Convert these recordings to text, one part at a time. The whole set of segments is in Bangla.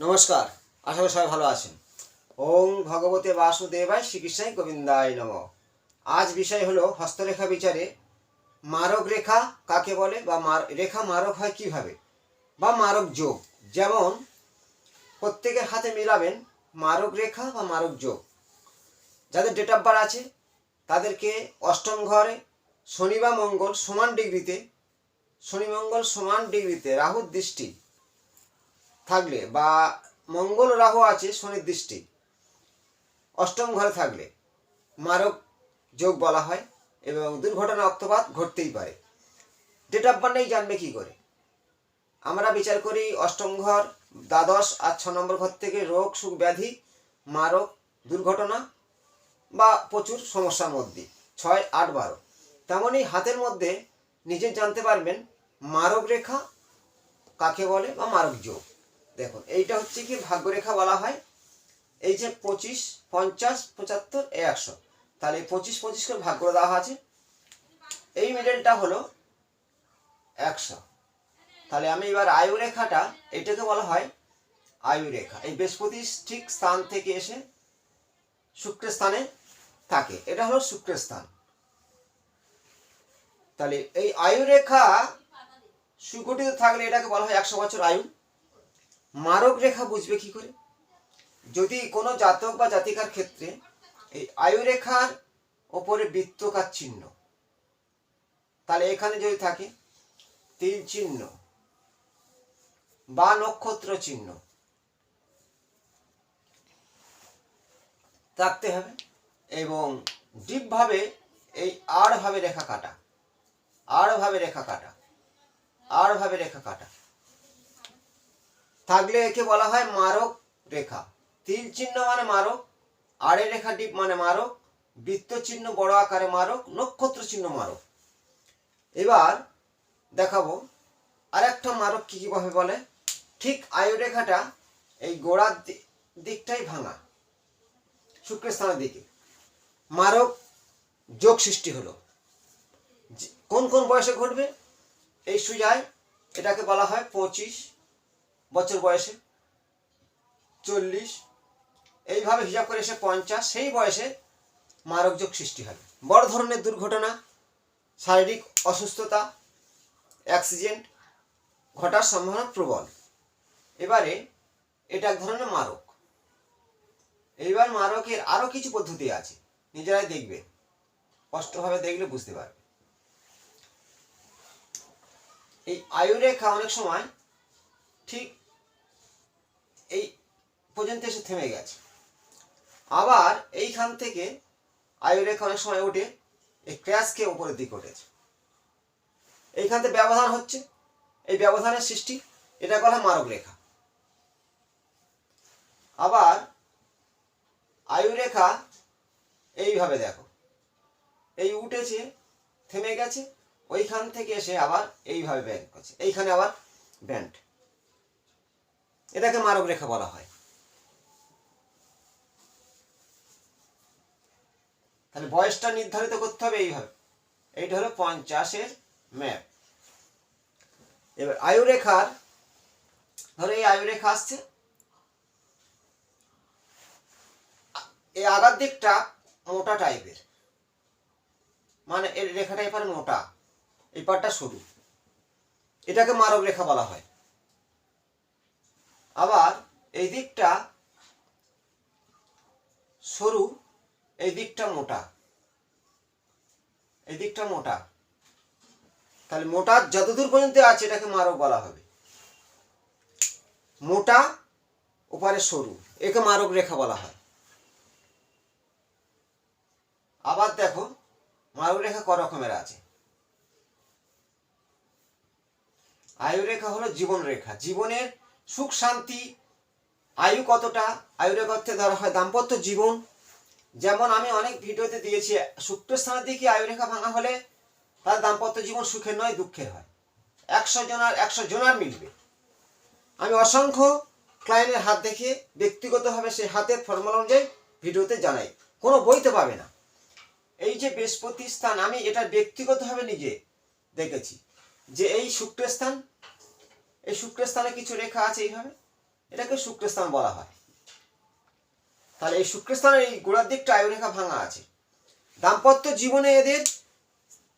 নমস্কার, আশা করি সবাই ভালো আছেন। ওং ভগবতে বাসুদেবায় শ্রীকৃষ্ণাই গোবিন্দায় নম। আজ বিষয় হলো হস্তরেখা বিচারে মারক রেখা কাকে বলে বা রেখা মারক হয় কীভাবে বা মারক যোগ। যেমন, প্রত্যেকের হাতে মিলাবেন মারক রেখা বা মারক যোগ। যাদের ডেট অফ বার্থ আছে, তাদেরকে অষ্টম ঘরে শনি বা মঙ্গল সমান ডিগ্রিতে শনি, মঙ্গল সমান ডিগ্রিতে রাহুর দৃষ্টি থাকলে বা মঙ্গল রাহু আছে শনির দৃষ্টি, অষ্টম ঘরে থাকলে মারক যোগ বলা হয় এবং দুর্ঘটনা অক্তপাত ঘটতেই পারে। ডেট অফ বার্থ নেই জানবে কী করে? আমরা বিচার করি অষ্টম ঘর, দ্বাদশ আর ছ নম্বর ঘর থেকে রোগ, সুখ, ব্যাধি, মারক, দুর্ঘটনা বা প্রচুর সমস্যার মধ্যে, ছয়, আট, বারো। তেমনই হাতের মধ্যে নিজে জানতে পারবেন মারক রেখা কাকে বলে বা মারক যোগ। দেখুন, এইটা হচ্ছে কি ভাগ্যরেখা বলা হয়। এই যে পঁচিশ, পঞ্চাশ, পঁচাত্তর এ একশো। তাহলে পঁচিশ পঁচিশ করে দেওয়া আছে। এই মিডলটা হলো একশো। তাহলে আমি এবার আয়ু রেখাটা, এটাকে বলা হয় আয়ু রেখা। এই বৃহস্পতি ঠিক স্থান থেকে এসে শুক্রের স্থানে থাকে। এটা হলো শুক্রের স্থান। তাহলে এই আয়ু রেখা সুগঠিত থাকলে এটাকে বলা হয় একশো বছর আয়ু। মারক রেখা বুঝবে কি করে? যদি কোনো জাতক বা জাতিকার ক্ষেত্রে এই আয়ু রেখার ওপরে বৃত্তকার চিহ্ন, তাহলে এখানে যদি থাকে তীর চিহ্ন বা নক্ষত্র চিহ্ন, থাকতে হবে এবং ডিপভাবে এই আড়ভাবে রেখা কাটা আড়ভাবে রেখা কাটা আড়ভাবে রেখা কাটা। থাকলে একে বলা হয় মারক রেখা। তীর চিহ্ন মানে মারক, আড়ে রেখা ডিপ মানে মারক, বৃত্ত চিহ্ন বড় আকারে মারক, নক্ষত্র চিহ্ন মারক। এবার দেখাবো আর একটা মারক কি কীভাবে বলে। ঠিক আয়ু রেখাটা এই গোড়ার দিকটাই ভাঙা শুক্রস্থানের দিকে। মারক যোগ সৃষ্টি হলো। কোন কোন বয়সে ঘটবে? এই সুজায় এটাকে বলা হয় পঁচিশ বছর বয়সে। চল্লিশ। এইভাবে হিসাব করে এসে পঞ্চাশ। সেই বয়সে মারকযোগ সৃষ্টি হবে বড় ধরনের দুর্ঘটনা, শারীরিক অসুস্থতা, অ্যাক্সিডেন্ট ঘটার সম্ভাবনা প্রবল। এবারে এটা এক ধরনের মারক। এইবার মারকের আরও কিছু পদ্ধতি আছে। নিজেরাই দেখবে স্পষ্টভাবে দেখলে বুঝতে পারবে এই আয়ুরেখা অনেক সময় ঠিক এই পর্যন্ত এসে থেমে গেছে। আবার এইখান থেকে আয়ুরেখা অনেক সময় উঠে এই ক্র্যাশকে উপরের দিকে উঠেছে। এইখান থেকে ব্যবধান হচ্ছে, এই ব্যবধানের সৃষ্টি, এটা বলা মারক রেখা। আবার আয়ুরেখা এইভাবে দেখো, এই উঠেছে, থেমে গেছে, ওইখান থেকে এসে আবার এইভাবে ব্যান্ড করছে। এইখানে আবার ব্যান্ড এটাকে মারক রেখা বলা হয়। তাহলে বয়সটা নির্ধারিত করতে হবে এইভাবে। এইটা হলো পঞ্চাশের ম্যাপ। এবার আয়ু রেখার ধরো এই আয়ু রেখা আসছে। এই আগার দিকটা মোটা টাইপের। মানে এর রেখাটা এবার মোটা এই পাটটা সরু। এটাকে মারক রেখা বলা হয়। আবার এই দিকটা সরু, এই দিকটা মোটা। এই দিকটা মোটা। তাহলে মোটা যতদূর পর্যন্ত আছে এটাকে মারক বলা হবে। মোটা, ওপারে সরু, একে মারক রেখা বলা হয়। আবার দেখো, মারক রেখা ক রকমের আছে? আয়ু রেখা হলো জীবন রেখা। জীবনের সুখ, শান্তি, আয়ু কতটা? আয়ু রেখা অর্থে ধরা হয় দাম্পত্য জীবন। যেমন আমি অনেক ভিডিওতে দিয়েছি শুক্রস্থানের দিকে আয়ু রেখা ভাঙা হলে তার দাম্পত্য জীবন সুখের নয়, দুঃখের হয়। একশো জনার একশো জনার মিলবে। আমি অসংখ্য ক্লায়েন্টের হাত দেখে ব্যক্তিগতভাবে সেই হাতের ফর্মুলা অনুযায়ী ভিডিওতে জানাই। কোনো বইতে পাবে না। এই যে বৃহস্পতি স্থান, আমি এটা ব্যক্তিগতভাবে নিজে দেখেছি যে এই শুক্রস্থান এই শুক্রস্থানে কিছু রেখা আছে এইভাবে? এটাকে শুক্রস্থান বলা হয়। তাহলে এই শুক্র শুক্রস্থানের এই গোড়ার দিকটা আয়ুরেখা ভাঙা আছে। দাম্পত্য জীবনে এদের,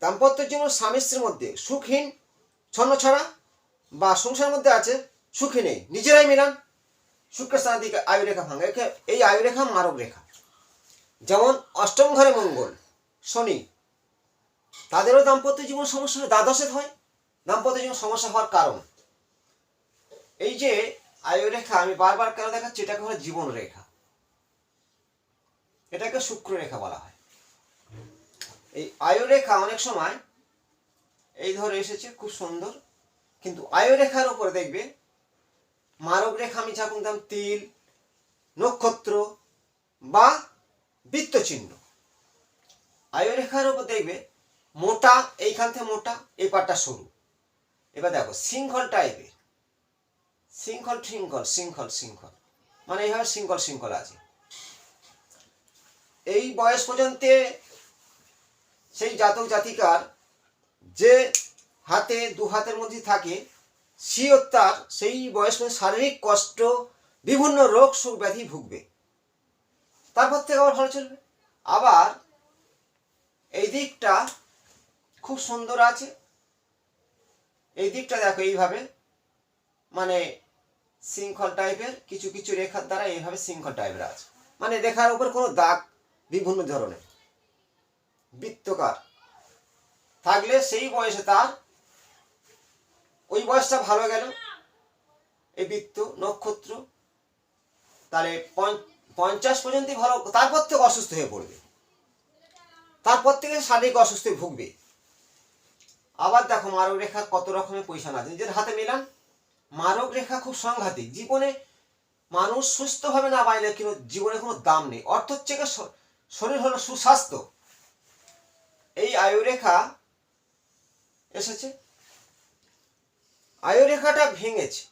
দাম্পত্য জীবন স্বামী স্ত্রীর মধ্যে সুখহীন ছন্ন ছন্নছড়া বা সংসারের মধ্যে আছে সুখী নেই নিজেরাই মিলান, শুক্রস্থানের দিকে আয়ুরেখা ভাঙা। এই আয়ুরেখা মারক রেখা। যেমন অষ্টম ঘরে মঙ্গল, শনি, তাদেরও দাম্পত্য জীবন সমস্যা হয়, দ্বাদশে হয়। দাম্পত্য জীবন সমস্যা হওয়ার কারণ এই যে আয়ুরেখা আমি বারবার কেন দেখাচ্ছি? এটাকে হলো জীবন রেখা। এটাকে শুক্র রেখা বলা হয়। এই আয়ুরেখা অনেক সময় এই ধরে এসেছে, খুব সুন্দর। কিন্তু আয়ুরেখার উপরে দেখবে, মারক রেখা আমি যা বলতাম তিল, নক্ষত্র বা বৃত্তচিহ্ন। আয়ুরেখার উপর দেখবে, মোটা, এইখান থেকে মোটা এই পাটটা সরু। এবার দেখো শৃঙ্খল টাইপের শৃঙ্খল শৃঙ্খল শৃঙ্খল শৃঙ্খল মানে এইভাবে শৃঙ্খল শৃঙ্খল আছে। এই বয়স পর্যন্ত সেই জাতক জাতিকার যে হাতে, দু হাতের মধ্যে থাকে সিও তার সেই বয়স শারীরিক কষ্ট, বিভিন্ন রোগ, সুখ ব্যাধি ভুগবে। তারপর থেকে আবার ভালো চলবে। আবার এই দিকটা খুব সুন্দর আছে। এই দিকটা দেখো এইভাবে। মানে শৃঙ্খল টাইপের কিছু কিছু রেখার দ্বারা এইভাবে শৃঙ্খল টাইপের আছে। মানে রেখার উপর কোনো দাগ বিভিন্ন ধরনের। বৃত্তকার। থাকলে সেই বয়সে তার ওই বয়সটা ভালো গেল। এই বৃত্ত, নক্ষত্র, তাহলে পঞ্চ- পঞ্চাশ পর্যন্তই ভালো, তারপর থেকে অসুস্থ হয়ে পড়বে। তারপর থেকে শারীরিক অসুস্থে ভুগবে। আবার দেখো মারক রেখা কত রকমের পয়সা আছে। নিজের হাতে মিলান। মারক রেখা খুব সাংঘাতিক। জীবনে মানুষ সুস্থভাবে না বাঁচলে কিন্তু জীবনে কোনো দাম নেই। অর্থ হচ্ছে শরীর হলো সুস্বাস্থ্য। এই আয়ুরেখা এসেছে। আয়ুরেখাটা ভেঙেছে।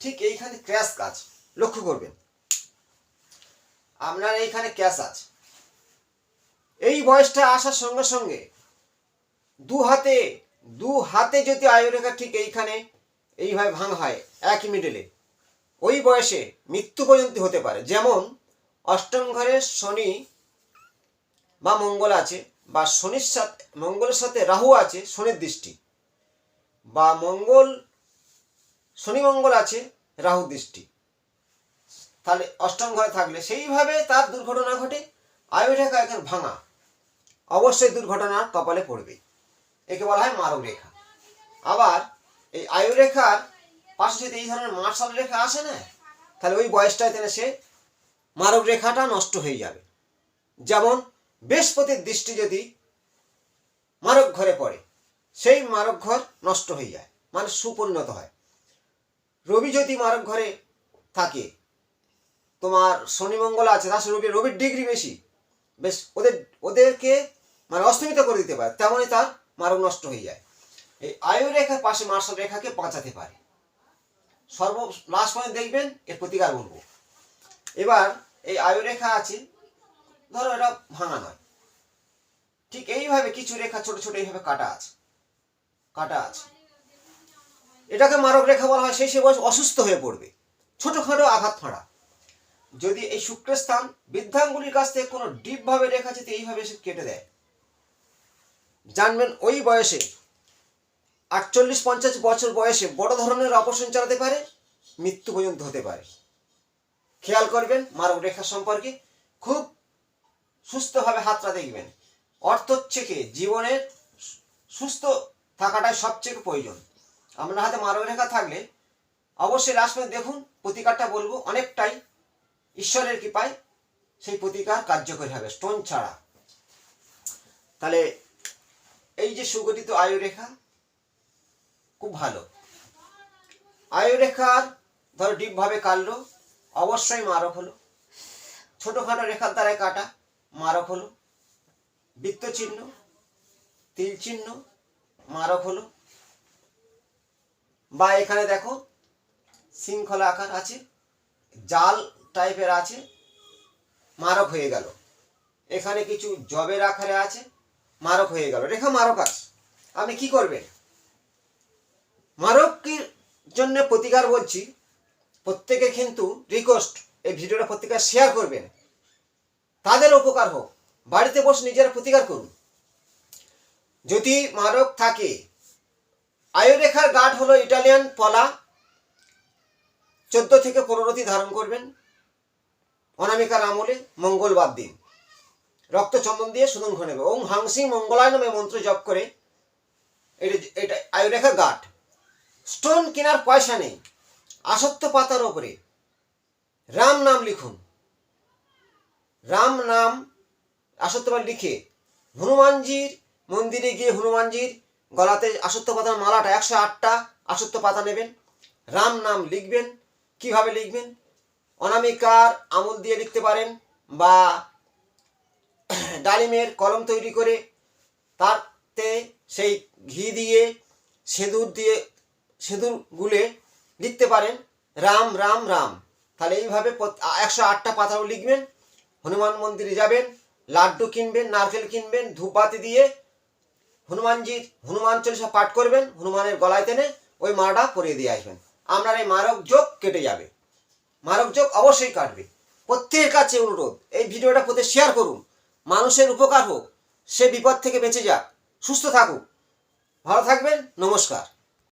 ঠিক এইখানে ক্র্যাশ কাজ লক্ষ্য করবেন। আপনার এইখানে ক্যাশ আছে। এই বয়সটা আসার সঙ্গে সঙ্গে দু হাতে দু হাতে যদি আয়ুরেখা ঠিক এইখানে এইভাবে ভাঙ হয়, এক মিডলে ওই বয়সে মৃত্যু পর্যন্ত হতে পারে। যেমন, অষ্টম ঘরে শনি বা মঙ্গল আছে বা শনির সাথে, মঙ্গলের সাথে রাহু আছে, শনির দৃষ্টি। বা মঙ্গল, শনি মঙ্গল আছে, রাহু দৃষ্টি। তাহলে অষ্টম ঘরে থাকলে সেইভাবে তার দুর্ঘটনা ঘটে আয়ুরেখা এখন ভাঙা। অবশ্যই দুর্ঘটনা কপালে পড়বে। একে বলা হয় মারক রেখা আবার এই আয়ু রেখার পাশে যদি এই ধরনের মার্শাল রেখা আসে না, তাহলে ওই বয়সটায় তাহলে সে মারক রেখাটা নষ্ট হয়ে যাবে। যেমন বৃহস্পতির দৃষ্টি যদি মারক ঘরে পড়ে, সেই মারক ঘর নষ্ট হয়ে যায় মানে সুপরিণত হয়। রবি যদি মারক ঘরে থাকে, তোমার শনি মঙ্গল আছে, তার রবি রবির ডিগ্রি বেশি, বেশ ওদের, ওদেরকে মানে অস্তমিত করে দিতে পারে, তেমনই তার মারক নষ্ট হয়ে যায়। এই আয়ু রেখার পাশে মার্শাল রেখাকে বাঁচাতে পারে। সর্ব লাস্ট পয়েন্ট দেখবেন, এর প্রতিকার বলব। এবার এই আয়ু রেখা আছে, ধরো এটা ভাঙা নয়। ঠিক এইভাবে কিছু রেখা ছোট ছোট এইভাবে কাটা আছে কাটা আছে। এটাকে মারক রেখা বলা হয়, সেই সে বয়স অসুস্থ হয়ে পড়বে, ছোটখাটো আঘাত ফাঁড়া। যদি এই শুক্রস্থান বৃদ্ধাঙ্গুলির কাছ থেকে কোনো ডিপভাবে রেখা যদি এইভাবে সে কেটে দেয়। জানবেন ওই বয়সে আটচল্লিশ পঞ্চাশ বছর বয়সে বড় ধরনের অপারেশন চালাতে পারে, মৃত্যু পর্যন্ত হতে পারে। খেয়াল করবেন মারক রেখা সম্পর্কে খুব সুস্থভাবে হাতটা দেখবেন। অর্থ হচ্ছে কি, জীবনের সুস্থ থাকাটাই সবচেয়ে প্রয়োজন। আপনার হাতে মারক রেখা থাকলে অবশ্যই পর্যন্ত দেখুন, প্রতিকারটা বলব, অনেকটাই ঈশ্বরের কৃপায় সেই প্রতিকার কার্যকরী হবে স্টোন ছাড়া। তাহলে এই যে সুগঠিত আয়ুরেখা খুব ভালো। আয়ুরেখার ধরো ডিপভাবে কাটলো, অবশ্যই মারক হলো। ছোটোখাটো রেখার দ্বারাই কাটা, মারক হলো। বৃত্ত চিহ্ন, তিল চিহ্ন, মারক হলো। বা এখানে দেখো, শৃঙ্খলা আকার আছে, জাল টাইপের আছে, মারক হয়ে গেল। এখানে কিছু জবের আকারে আছে, মারক হয়ে গেল। রেখা মারক আছে। আপনি কি করবেন? মারকের জন্য প্রতিকার বলছি, প্রত্যেকে কিন্তু রিকোয়েস্ট এই ভিডিওটা প্রত্যেকে শেয়ার করবেন। তাদের উপকার হোক। বাড়িতে বসে নিজেরা প্রতিকার করুন। যদি মারক থাকে, আয়ুরেখার গাঢ় হলো ইটালিয়ান পলা, চোদ্দ থেকে পনেরোটি ধারণ করবেন। অনামিকার আমলে মঙ্গলবার দিন। রক্ত চন্দন দিয়ে সুদঙ্ঘ নেবে ওম হাংসিং মঙ্গলায় নামে মন্ত্র জপ করে, এটা এটা আয়ুরেখা গাঠ। স্টোন কেনার পয়সা নেই। আসত্য পাতার ওপরে রাম নাম লিখুন। রাম নাম আসত্য পাতা লিখে হনুমানজির মন্দিরে গিয়ে হনুমানজির গলাতে আসত্য পাতার মালাটা, একশো আটটা আসত্য পাতা নেবেন। রাম নাম লিখবেন। কীভাবে লিখবেন? অনামিকার আমল দিয়ে লিখতে পারেন বা ডালিমের কলম তৈরি করে তাতে সেই ঘি দিয়ে, সিঁদুর দিয়ে সিঁদুর গুলে লিখতে পারেন, রাম রাম রাম। তাহলে এইভাবে একশো আটটা পাতাও লিখবেন, হনুমান মন্দিরে যাবেন, লাড্ডু কিনবেন, নারকেল কিনবেন, ধূপবাতি দিয়ে হনুমানজির হনুমান চল্লিশা পাঠ করবেন, হনুমানের গলায় টেনে ওই মালাটা পরিয়ে দিয়ে আসবেন। আপনার এই মারক যোগ কেটে যাবে। মারক যোগ অবশ্যই কাটবে। প্রত্যেকের কাছে অনুরোধ, এই ভিডিওটা প্রত্যেক শেয়ার করুন। মানুষের উপকার হোক, সে বিপদ থেকে বেঁচে যাক। সুস্থ থাকুক। ভালো থাকবেন, নমস্কার।